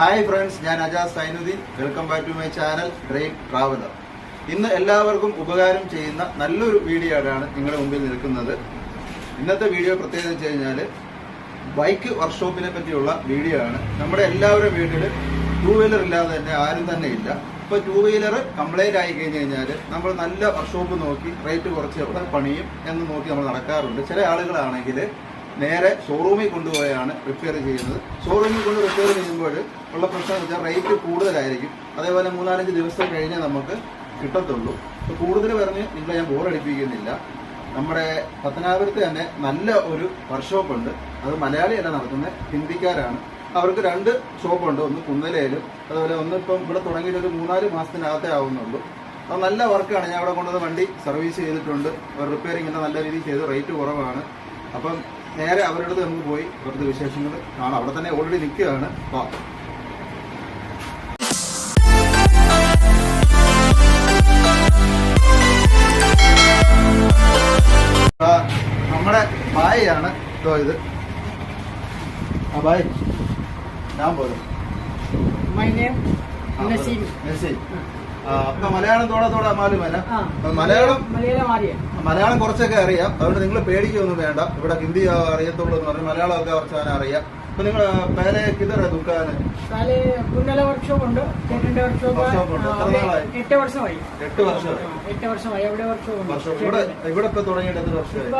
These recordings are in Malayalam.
ഹായ് ഫ്രണ്ട്സ് ഞാൻ Ajas Zainudheen. Welcome back to my channel dream traveller ഇന്ന് എല്ലാവർക്കും ഉപകാരം ചെയ്യുന്ന നല്ലൊരു വീഡിയോ ആണ് നിങ്ങളുടെ മുമ്പിൽ നിൽക്കുന്നത്. ഇന്നത്തെ വീഡിയോ പ്രത്യേകത വെച്ച് കഴിഞ്ഞാൽ ബൈക്ക് വർക്ക്ഷോപ്പിനെ പറ്റിയുള്ള വീഡിയോ ആണ്. നമ്മുടെ എല്ലാവരുടെ വീട്ടിൽ ടൂ വീലർ ഇല്ലാതെ തന്നെ ആരും തന്നെ ഇല്ല. ഇപ്പൊ ടൂ വീലർ കംപ്ലൈന്റ് ആയി കഴിഞ്ഞ് കഴിഞ്ഞാൽ നമ്മൾ നല്ല വർക്ക്ഷോപ്പ് നോക്കി റേറ്റ് കുറച്ച് എവിടെ പണിയും എന്ന് നോക്കി നമ്മൾ നടക്കാറുണ്ട്. ചില ആളുകളാണെങ്കിൽ നേരെ ഷോറൂമിൽ കൊണ്ടുപോയാണ് റിപ്പയർ ചെയ്യുന്നത്. ഷോറൂമിൽ കൊണ്ട് റിപ്പയർ ചെയ്യുമ്പോൾ ഉള്ള പ്രശ്നം എന്ന് വെച്ചാൽ റേറ്റ് കൂടുതലായിരിക്കും. അതേപോലെ മൂന്നാലഞ്ച് ദിവസം കഴിഞ്ഞേ നമുക്ക് കിട്ടത്തുള്ളൂ. അപ്പോൾ കൂടുതൽ പറഞ്ഞ് നിങ്ങളെ ഞാൻ ബോറടിപ്പിക്കുന്നില്ല നമ്മുടെ പത്തനാപുരത്ത് തന്നെ നല്ല ഒരു വർക്ക്ഷോപ്പ് ഉണ്ട്. അത് മലയാളിയല്ല നടത്തുന്നത് ഹിന്ദിക്കാരാണ്. അവർക്ക് രണ്ട് ഷോപ്പുണ്ട് ഒന്ന് കുന്നലയിലും അതുപോലെ ഒന്ന് ഇപ്പം ഇവിടെ തുടങ്ങിയിട്ട് ഒരു മൂന്നാൽ മാസത്തിനകത്തേ ആവുന്നുള്ളൂ. അത് നല്ല വർക്കാണ് ഞാൻ അവിടെ കൊണ്ടുവന്ന് വണ്ടി സർവീസ് ചെയ്തിട്ടുണ്ട്. റിപ്പയറിംഗ് നല്ല രീതിയിൽ ചെയ്തു. റേറ്റ് കുറവാണ്. അപ്പം നേരെ അവരുടെ നമുക്ക് പോയി ഇവിടുത്തെ വിശേഷങ്ങൾ. കാണാം അവിടെ തന്നെ ഓൾറെഡി നിൽക്കുകയാണ്. വാ. നമ്മുടെ ബായിയാണ് ഇതോ ഇത്. ആ ബായ് ഞാൻ പോലും. നസീം അപ്പൊ മലയാളം തോടെ തോടെ മാലും. അല്ല हाँ മലയാളം മലയാളം കുറച്ചൊക്കെ അറിയാം. അതുകൊണ്ട് നിങ്ങൾ പേടിക്കൊന്നും വേണ്ട. ഇവിടെ ഹിന്ദി അറിയത്തുള്ളൂ എന്ന് പറഞ്ഞാൽ മലയാളമൊക്കെ കുറച്ചാണ് അറിയാം. അപ്പൊ നിങ്ങൾ പേരെ കിതറ ദുഃഖാന് കുന്നല വർക്ക്ഷോപ്പ് ഉണ്ട്. വർക്ക്ഷോപ്പ്? എട്ട് വർഷമായി. എട്ട് വർഷമായി. ആ, എട്ട് വർഷമായി. അവിടെ വർക്ക്ഷോപ്പ് വർഷം ഉണ്ട് ഇവിടെ ഇവിടെ ഇപ്പൊ തുടങ്ങിയിട്ട് എത്ര വർഷമായി?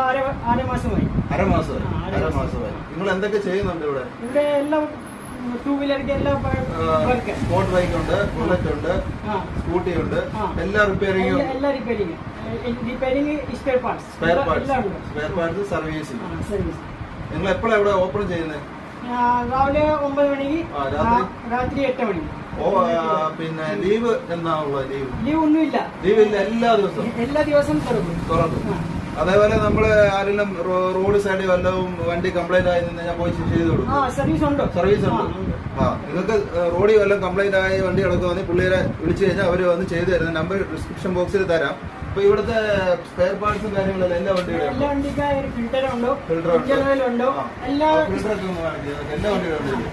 അരമാസമായി അരമാസമായി നിങ്ങൾ എന്തൊക്കെ ചെയ്യുന്നുണ്ട് ഇവിടെ? ഇവിടെ എല്ലാം ടൂ വീലർക്ക് എല്ലാം ബൈക്ക് ഉണ്ട് ബുള്ളറ്റ് ഉണ്ട് സ്കൂട്ടി ഉണ്ട്. എല്ലാ റിപ്പയറിംഗും എല്ലാ- repairing repairing spare parts spare parts spare parts service നിങ്ങൾ എപ്പോഴാണ് ഇവിടെ ഓപ്പൺ ചെയ്യുന്നത് രാവിലെ ഒമ്പത് മണിക്ക് രാത്രി? എട്ട് മണി. ഓ പിന്നെ ലീവ് എന്നാ ഉള്ളത് ലീവ് ലീവ് ഒന്നുമില്ല. ലീവ് ഇല്ല എല്ലാ ദിവസവും? എല്ലാ ദിവസവും തുറക്കും. തുറക്കും. അതേപോലെ നമ്മൾ ആരെങ്കിലും റോഡ് സൈഡിൽ വല്ലതും വണ്ടി കംപ്ലൈന്റ് ആയി നിന്ന് ഞാൻ പോയി ചെയ്ത് കൊടുക്കും. സർവീസ് ഉണ്ട്. സർവീസ് ഉണ്ട്. ആ നിങ്ങൾക്ക് റോഡിൽ വല്ലതും കംപ്ലൈന്റ് ആയി വണ്ടി കിടക്കുവാണെങ്കിൽ പുള്ളിയെ വിളിച്ചു കഴിഞ്ഞാൽ അവർ വന്ന് ചെയ്തു തരുന്ന നമ്പർ ഡിസ്ക്രിപ്ഷൻ ബോക്സിൽ തരാം. അപ്പൊ ഇവിടുത്തെ സ്പെയർ പാർട്സും കാര്യങ്ങളും എല്ലാ വണ്ടികളും ഫിൽറ്റർ ഉണ്ടോ. ഫിൽറ്റർ ഉണ്ട്. എല്ലാ ഉണ്ട്. എല്ലാ വണ്ടികളും ഉണ്ട്.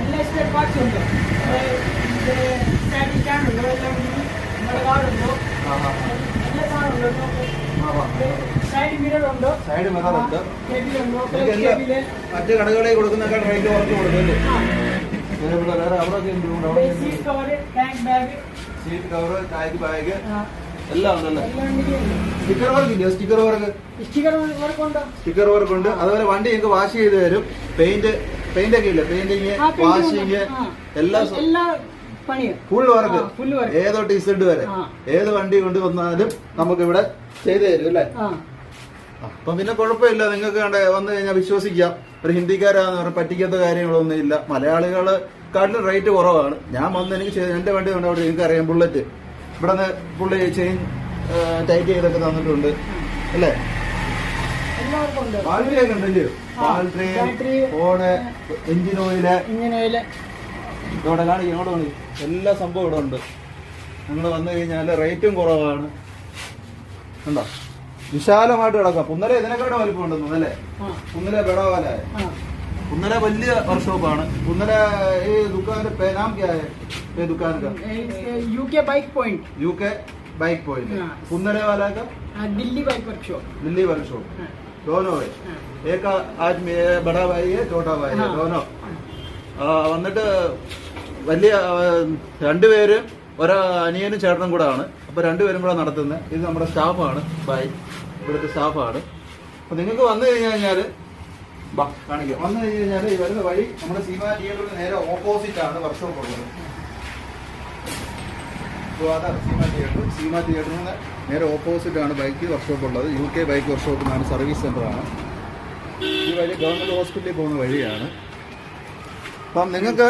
എല്ലാ സ്പെയർ പാർട്സ് ഉണ്ട്. സ്റ്റാറ്റിക് ആണ് ഉണ്ട്. എല്ലാ ആ, എല്ലാ ആ. സൈഡ് മിറർ ഉണ്ട്. സൈഡ് മിറർ ഉണ്ട് മറ്റു കടകളിൽ കൊടുക്കുന്നേക്കാൾ റേറ്റ് കുറച്ച് വേറെ വേറെ അവിടെ സീറ്റ് കവർ ടാങ്ക് ബാഗ് എല്ലാം ഉണ്ടല്ലേ? സ്റ്റിക്കർ വർക്ക് ഇല്ലയോ സ്റ്റിക്കർ വർക്ക് സ്റ്റിക്കർ വർക്ക് ഉണ്ടോ. അതുപോലെ വണ്ടി ഞങ്ങൾക്ക് വാഷ് ചെയ്ത് തരും. പെയിന്റ് പെയിന്റ് ഒക്കെ ഇല്ല? പെയിന്റിങ് വാഷിങ് എല്ലാ ഫുൾ വർക്ക് ഏതോ. ഏതോട്ട് ഇസഡ് വരെ. ഏത് വണ്ടി കൊണ്ട് വന്നാലും നമുക്ക് ഇവിടെ ചെയ്തു തരും അല്ലേ? അപ്പൊ പിന്നെ കുഴപ്പമില്ല. നിങ്ങൾക്ക് കണ്ട വന്നു കഴിഞ്ഞാൽ വിശ്വസിക്കാം. ഒരു ഹിന്ദിക്കാരാന്ന് പറഞ്ഞാൽ പറ്റിക്കാത്ത കാര്യങ്ങളൊന്നും ഇല്ല. മലയാളികൾ കാട്ടിലും റേറ്റ് കുറവാണ്. ഞാൻ വന്ന് എനിക്ക് എന്റെ വണ്ടി കൊണ്ട് അവിടെ നിങ്ങൾക്ക് അറിയാം ബുള്ളറ്റ് ഇവിടെ നിന്ന് പുള്ളി ചെയിൻ ടൈറ്റ് ചെയ്തൊക്കെ തന്നിട്ടുണ്ട്. അല്ലേ? ബാറ്ററിയൊക്കെ ഉണ്ടല്ലോ? ബാറ്ററി ഫോണ് എഞ്ചിൻ ഓയിൽ ഇങ്ങനെ ഇവിടെ കാണിക്കും ഇവിടെ കാണിക്കും എല്ലാ സംഭവം ഇവിടെ ഉണ്ട്. നിങ്ങൾ വന്നു കഴിഞ്ഞാൽ റേറ്റും കുറവാണ്. ഉണ്ടോ വിശാലമായിട്ട് കിടക്കാം. പുന്നല ഇതിനെക്കാട്ടും വലിപ്പം ഉണ്ട് പുന്നലെ പുന്നല ബെടാവല പുന്നല വലിയ വർഷോപ്പാണ് പുന്നല ഈ ദുക്കാന്റെ പേനാം ക്യാ ये दुकान का UK bike point UK bike point Kundade वाला का Delhi bike workshop Delhi workshop दोनों है एक आदमी വന്നിട്ട് വലിയ രണ്ടുപേര് ഒരാ അനിയനും ചേട്ടനും കൂടെ ആണ് അപ്പൊ രണ്ടുപേരും കൂടെ നടത്തുന്നത് ഇത് നമ്മുടെ സ്റ്റാഫാണ്. ബൈ ഇവിടുത്തെ സ്റ്റാഫാണ്. അപ്പൊ നിങ്ങൾക്ക് വന്നു കഴിഞ്ഞു കഴിഞ്ഞാൽ ബാ കാണിക്കാം. വന്നു കഴിഞ്ഞു കഴിഞ്ഞാൽ ഈ വരുന്ന വഴി നമ്മുടെ സിനിമ തിയേറ്ററിന് നേരെ ഓപ്പോസിറ്റ് ആണ് വർക്ക്ഷോപ്പ് ഉള്ളത്. അപ്പോൾ സീമ തിയേറ്റർ സീമ തിയേറ്ററിന് നേരെ ഓപ്പോസിറ്റ് ആണ് ബൈക്ക് വർക്ക്ഷോപ്പ് ഉള്ളത്. യു കെ ബൈക്ക് വർക്ക്ഷോപ്പ് എന്നാണ് സർവീസ് സെന്ററാണ് ഈ വഴി ഗവൺമെന്റ് ഹോസ്പിറ്റലിൽ പോകുന്ന വഴിയാണ്. അപ്പം നിങ്ങൾക്ക്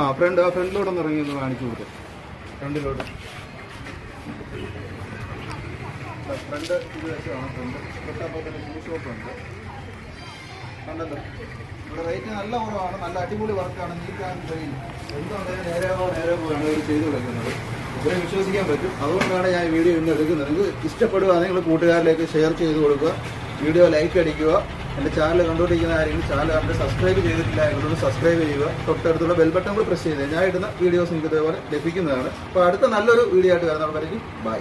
ആ ഫ്രണ്ട് ആ ഫ്രണ്ടിലോട്ടൊന്ന് ഇറങ്ങി ഒന്ന് കാണിച്ചു കൊടുക്കും. ഫ്രണ്ടിലോട്ട് ഫ്രണ്ട് ഇത് വെച്ചാണ് ഫ്രണ്ട് തൊട്ടപ്പുറത്ത് ഷൂ ഷോപ്പ് കണ്ടല്ലോ? ഇവിടെ റേറ്റ് നല്ല കുറവാണ് നല്ല അടിപൊളി വർക്കാണ് നീക്കാൻ കഴിയില്ല. എന്തുണ്ടെങ്കിലും നേരെ നേരെ പോയാണ് ഇവർ ചെയ്തു കൊടുക്കുന്നത്? ഇവരെ വിശ്വസിക്കാൻ പറ്റും. അതുകൊണ്ടാണ് ഞാൻ വീഡിയോ ഇന്ന് എടുക്കുന്നത്. നിങ്ങൾക്ക് ഇഷ്ടപ്പെടുക നിങ്ങൾ കൂട്ടുകാരിലേക്ക് ഷെയർ ചെയ്ത് കൊടുക്കുക. വീഡിയോ ലൈക്ക് അടിക്കുക. എന്റെ ചാനൽ കണ്ടുകൊണ്ടിരിക്കുന്ന ആരെങ്കിലും ചാനൽ കണ്ട് സബ്സ്ക്രൈബ് ചെയ്തിട്ടില്ല എന്നുള്ളത് സബ്സ്ക്രൈബ് ചെയ്യുക. തൊട്ടടുത്തുള്ള ബെൽ ബട്ടൺ കൂടി പ്രസ് ചെയ്ത് ഞാൻ ഇടുന്ന വീഡിയോസ് നിങ്ങൾക്ക് ഇതേപോലെ ലഭിക്കുന്നതാണ്. അപ്പോൾ അടുത്ത നല്ലൊരു വീഡിയോ ആയിട്ട് വരുന്നവരേക്കും ബൈ